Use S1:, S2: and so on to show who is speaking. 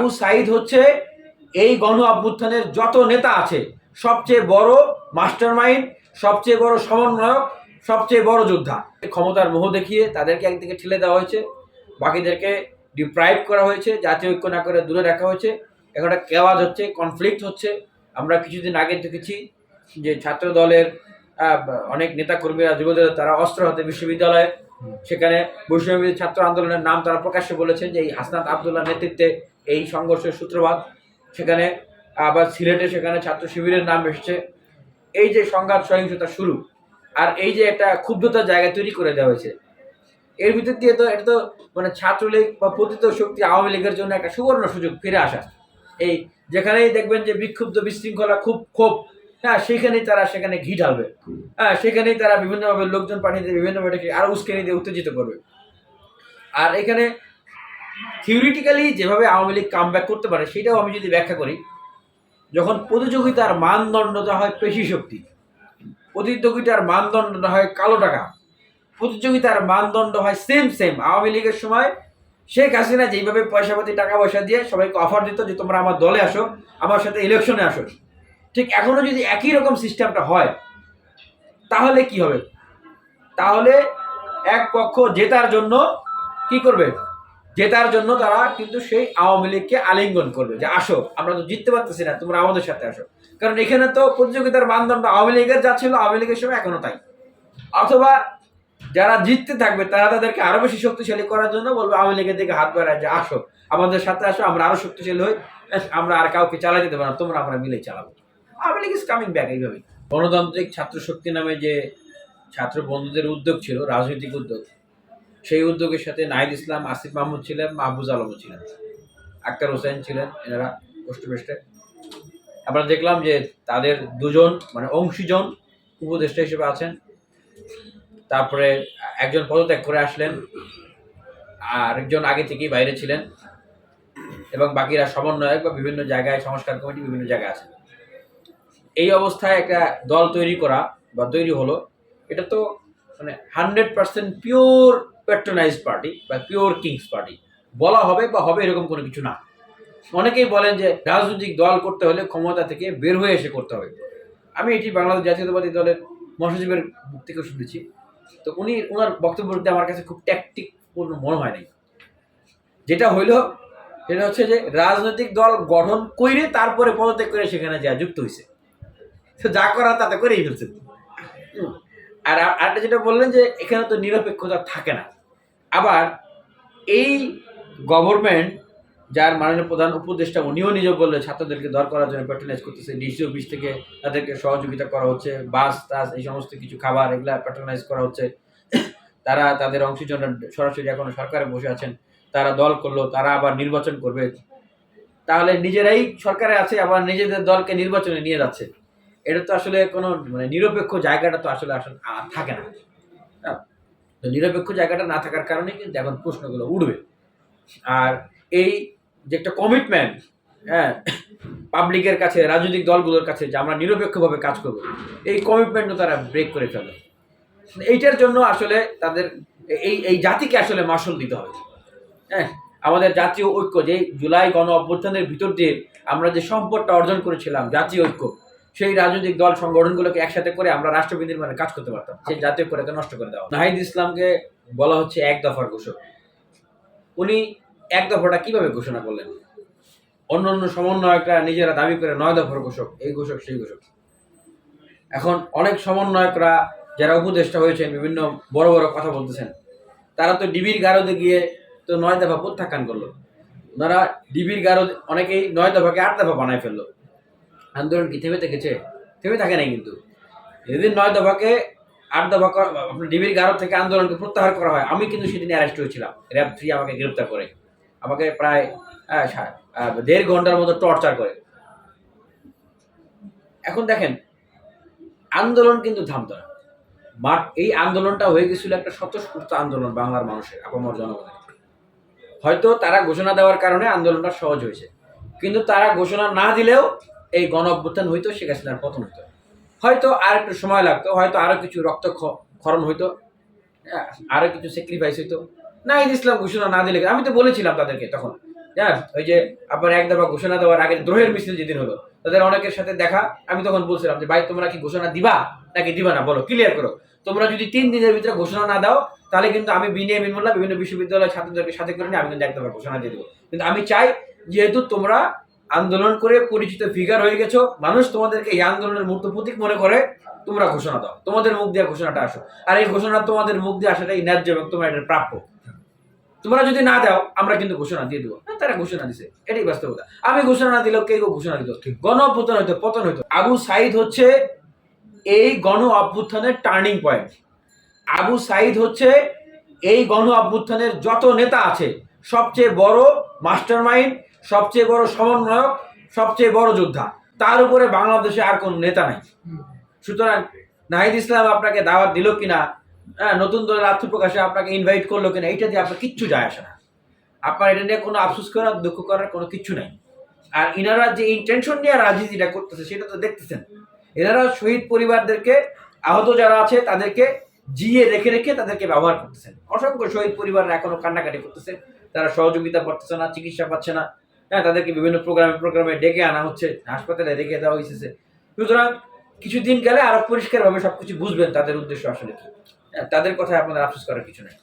S1: আবু সাইদ হচ্ছে এই গণ অভ্যুত্থানের যত নেতা আছে, সবচেয়ে বড় মাস্টার মাইন্ড সবচেয়ে বড় সমন্বয়ক, সবচেয়ে বড় যোদ্ধা। ক্ষমতার মোহ দেখিয়ে তাদেরকে একদিকে ঠেলে দেওয়া হয়েছে, বাকিদেরকে ডিপ্রাইভ করা হয়েছে, জাতীয় ঐক্য না করে দূরে রাখা হয়েছে। এখন একটা কেওয়াজ হচ্ছে কনফ্লিক্ট হচ্ছে। আমরা কিছুদিন আগে দেখেছি যে ছাত্র দলের অনেক নেতাকর্মীরা যুবদের তারা অস্ত্র হাতে বিশ্ববিদ্যালয়ে, সেখানে বৈষ্ণবী ছাত্র আন্দোলনের নাম তারা প্রকাশ্যে বলেছেন যে এই হাসনাত আবদুল্লাহ নেতৃত্বে এই সংঘর্ষের সূত্রপাত। সেখানে আবার সিলেটে সেখানে ছাত্র শিবিরের নাম এসেছে। এই যে সংঘাত সহিংসতা শুরু, আর এই যে একটা ক্ষুব্ধতার জায়গা তৈরি করে দেওয়া হয়েছে, এর ভিতর দিয়ে তো এটা তো মানে ছাত্রলীগ বা পতিত শক্তি আওয়ামী লীগের জন্য একটা সুবর্ণ সুযোগ ফিরে আসা। এই যেখানেই দেখবেন যে বিক্ষুব্ধ বিশৃঙ্খলা খুব ক্ষোভ হ্যাঁ সেখানেই তারা সেখানে ঘি ঢালবে। হ্যাঁ সেখানেই তারা বিভিন্নভাবে লোকজন পাঠিয়ে দিয়ে বিভিন্নভাবে এটাকে আরও উস্কানি দিয়ে উত্তেজিত করবে। আর এখানে থিওরিটিক্যালি যেভাবে আওয়ামী লীগ কাম করতে পারে, সেটাও আমি যদি ব্যাখ্যা করি, যখন প্রতিযোগিতার মানদণ্ডটা হয় পেশি শক্তি, প্রতিযোগিতার মানদণ্ডটা হয় কালো টাকা, প্রতিযোগিতার মানদণ্ড হয় সেম সেম আওয়ামী লীগের সময় শেখ হাসিনা যেইভাবে পয়সাপাতি টাকা পয়সা দিয়ে সবাইকে অফার দিত যে, তোমরা আমার দলে আসো, আমার সাথে ইলেকশনে আসো। ঠিক এখনও যদি একই রকম সিস্টেমটা হয়, তাহলে কি হবে? তাহলে এক পক্ষ জেতার জন্য কি করবে? জেতার জন্য তারা কিন্তু সেই আওয়ামী লীগকে আলিঙ্গন করবে যে আসো, আমরা তো জিততে পারতেছি না, তোমরা আমাদের সাথে আসো। কারণ এখানে তো প্রতিযোগিতার মানদণ্ড আওয়ামী লীগের যা ছিল, আওয়ামী লীগের সময় এখনও তাই। অথবা যারা জিততে থাকবে, তারা তাদেরকে আরও বেশি শক্তিশালী করার জন্য বলবে, আওয়ামী লীগের দিকে হাত বাড়ায় যে আসো, আমাদের সাথে আসো, আমরা আরও শক্তিশালী হই আমরা আর কাউকে চালাতে দেবো না, তোমরা আমরা মিলে চালাবো। Awami League is coming back এইভাবেই। গণতান্ত্রিক ছাত্র শক্তি নামে যে ছাত্র বন্ধুদের উদ্যোগ ছিল, রাজনৈতিক উদ্যোগ সেই উদ্যোগের সাথে নাহিদ ইসলাম, আসিফ মাহমুদ ছিলেন, মাহবুজ আলমও ছিলেন। আক্তার হোসেন ছিলেন এনারা পোস্টপেস্টে আমরা দেখলাম যে তাদের দুজন মানে অংশীজন উপদেষ্টা হিসেবে আছেন। তারপরে একজন পদত্যাগ করে আসলেন আর একজন আগে থেকেই বাইরে ছিলেন। এবং বাকিরা সমন্বয়ক বা বিভিন্ন জায়গায় সংস্কার কমিটি বিভিন্ন জায়গায় আছেন। এই অবস্থায় একটা দল তৈরি করা বা তৈরি হলো, এটা তো মানে hundred percent pure patronize party বা পিওর কিংস পার্টি। বলা হবে বা হবে এরকম কোনো কিছু না। অনেকেই বলেন যে রাজনৈতিক দল করতে হলে ক্ষমতা থেকে বের হয়ে এসে করতে হবে। আমি এটি বাংলাদেশ জাতীয়তাবাদী দলের মহাসচিবের মুখ থেকে শুনেছি। তো উনি ওনার বক্তব্যটি আমার কাছে খুব ট্যাকটিকপূর্ণ মনে হয় নাই। যেটা হইল, সেটা হচ্ছে যে রাজনৈতিক দল গঠন কইরে তারপরে পদত্যাগ করে সেখানে যা যুক্ত হয়েছে তো যা করা তাতে করেই ফেলছে। আর আরেকটা যেটা বললেন যে এখানে তো নিরপেক্ষতা থাকে না। আবার এই গভর্নমেন্ট যার মাননীয় প্রধান উপদেষ্টা উনিও নিজে বললে ছাত্রদেরকে দর করার জন্য প্যাট্রোনাইজ করতেছে ডিসি অফিস থেকে তাদেরকে সহযোগিতা করা হচ্ছে, বাস টাস এই সমস্ত কিছু খাবার এগুলা প্যাট্রোনাইজ করা হচ্ছে। তারা তাদের অংশীজন সরাসরি এখন সরকারে বসে আছেন, তারা দল করল, তারা আবার নির্বাচন করবে। তাহলে নিজেরাই সরকারে আছে, আবার নিজেদের দলকে নির্বাচনে নিয়ে যাচ্ছে। এটা তো আসলে কোনো মানে নিরপেক্ষ জায়গাটা তো আসলে আসলে থাকে না। হ্যাঁ? তো নিরপেক্ষ জায়গাটা না থাকার কারণে কিন্তু এখন প্রশ্নগুলো উঠবে। আর এই যে একটা কমিটমেন্ট হ্যাঁ পাবলিকের কাছে, রাজনৈতিক দলগুলোর কাছে যে আমরা নিরপেক্ষভাবে কাজ করব, এই কমিটমেন্টও তারা ব্রেক করে ফেলে এইটার জন্য আসলে তাদের, এই এই জাতিকে আসলে মাসুল দিতে হবে। হ্যাঁ? আমাদের জাতীয় ঐক্য যে জুলাই গণ অভ্যুত্থানের ভিতর দিয়ে আমরা যে সম্পদটা অর্জন করেছিলাম, জাতীয় ঐক্য সেই রাজনৈতিক দল সংগঠনগুলোকে একসাথে করে আমরা রাষ্ট্র নির্মাণে কাজ করতে পারতাম। সেই জাতীয় ঐক্যটাকে নষ্ট করে দেওয়া নাহিদ ইসলামকে বলা হচ্ছে এক দফার ঘোষক উনি এক দফাটা কীভাবে ঘোষণা করলেন? অন্য অন্য সমন্বয়করা নিজেরা দাবি করে নয় দফার ঘোষক, এই ঘোষক, সেই ঘোষক। এখন অনেক সমন্বয়করা যারা উপদেষ্টা হয়েছেন, বিভিন্ন বড় বড় কথা বলতেছেন, তারা তো ডিবির গারদে গিয়ে তো নয় দফা প্রত্যাখ্যান করল। ওনারা ডিবির গারদ অনেকেই নয় দফাকে আট দফা বানায় ফেলল। আন্দোলন কি, থেমে থেকেছে? থেমে থাকে নাই কিন্তু। যেদিন নয় দফাকে আট দফা আপনার ডিবির গারদ থেকে আন্দোলনকে প্রত্যাহার করা হয়। আমি কিন্তু সেদিন অ্যারেস্ট হয়েছিলাম। র্যাব থ্রি আমাকে গ্রেপ্তার করে। আমাকে প্রায় দেড় ঘণ্টার মতো টর্চার করে। এখন দেখেন, আন্দোলন কিন্তু থামতো না মাঠ, এই আন্দোলনটা হয়ে গেছিল একটা স্বতঃস্ফূর্ত আন্দোলন বাংলার মানুষের, আপামর জনগণের। হয়তো তারা ঘোষণা দেওয়ার কারণে আন্দোলনটা সহজ হয়েছে। কিন্তু তারা ঘোষণা না দিলেও এই গণ অভ্যুত্থান হইতো শেখ হাসিনার পতন হইতো। হয়তো আর একটু সময় লাগতো হয়তো আরও কিছু রক্ত ক্ষরণ হইতো হ্যাঁ, আরও কিছু স্যাক্রিফাইস হইতো। না ঈদ ইসলাম ঘোষণা না দিলে আমি তো বলেছিলাম তাদেরকে তখন হ্যাঁ ওই যে আপনার এক দফা ঘোষণা দেওয়ার আগে দ্রোহের মিছিল যেদিন হলো তাদের অনেকের সাথে দেখা আমি তখন বলছিলাম যে ভাই তোমরা কি ঘোষণা দিবা নাকি দিবা না? বলো ক্লিয়ার করো। তোমরা যদি তিন দিনের ভিতরে ঘোষণা না দাও তাহলে কিন্তু আমি বিনিয়ে মিনমুল্লাহ বিভিন্ন বিশ্ববিদ্যালয়ের ছাত্রদেরকে সাথে করে নিয়ে আমি কিন্তু এক দফা ঘোষণা দিয়ে দেবো। কিন্তু আমি চাই যেহেতু তোমরা আন্দোলন করে পরিচিত ফিগার হয়ে গেছো। মানুষ তোমাদেরকে এই আন্দোলনের মূর্ত প্রতীক মনে করে তোমরা ঘোষণা দাও। তোমাদের মুখ দিয়ে ঘোষণাটা আসো আর এই ঘোষণা তোমাদের মুখ দিয়ে আসাটাই ন্যায্য এবং তোমার এটা প্রাপ্য। তোমরা যদি না দাও আমরা কিন্তু ঘোষণা দিয়ে দেবো। তারা ঘোষণা দিছে। এটাই বাস্তবতা। আমি ঘোষণা না দিলেও কে কেউ ঘোষণা দিত? গণ অভ্যুত্থান হইতো পতন হইতো। আবু সাইদ হচ্ছে এই গণ অভ্যুত্থানের টার্নিং পয়েন্ট আবু সাইদ হচ্ছে এই গণ অভ্যুত্থানের যত নেতা আছে সবচেয়ে বড় মাস্টার মাইন্ড সবচেয়ে বড় সমন্বয়ক, সবচেয়ে বড় যোদ্ধা। তার উপরে বাংলাদেশে আর কোন নেতা নাই। সুতরাং নাহিদ ইসলাম আপনাকে দাওয়াত দিল কিনা হ্যাঁ নতুন দলের আত্মপ্রকাশে আপনাকে ইনভাইট করল কিনা এটা দিয়ে আপনার কিচ্ছু যায় আসে না। আপনার এটা নিয়ে কোনো আফসোস করার, দুঃখ করার কোনো কিচ্ছু নাই। আর ইনারা যে ইন্টেনশন নিয়ে রাজনীতিটা করতেছে, সেটা তো দেখতেছেন। এনারা শহীদ পরিবারদেরকে, আহত যারা আছে, তাদেরকে জিয়ে রেখে রেখে তাদেরকে ব্যবহার করতেছেন। অসংখ্য শহীদ পরিবাররা এখনও কান্নাকাটি করতেছে। তারা সহযোগিতা করতেছে না, চিকিৎসা পাচ্ছে না। হ্যাঁ তাদেরকে বিভিন্ন প্রোগ্রামে প্রোগ্রামে ডেকে আনা হচ্ছে হাসপাতালে রেখে দেওয়া হয়েছে সুতরাং কিছুদিন গেলে আরও পরিষ্কারভাবে সবকিছু বুঝবেন তাদের উদ্দেশ্য আসলে কি। হ্যাঁ, তাদের কথায় আপনাদের আফসোস করার কিছু নেই।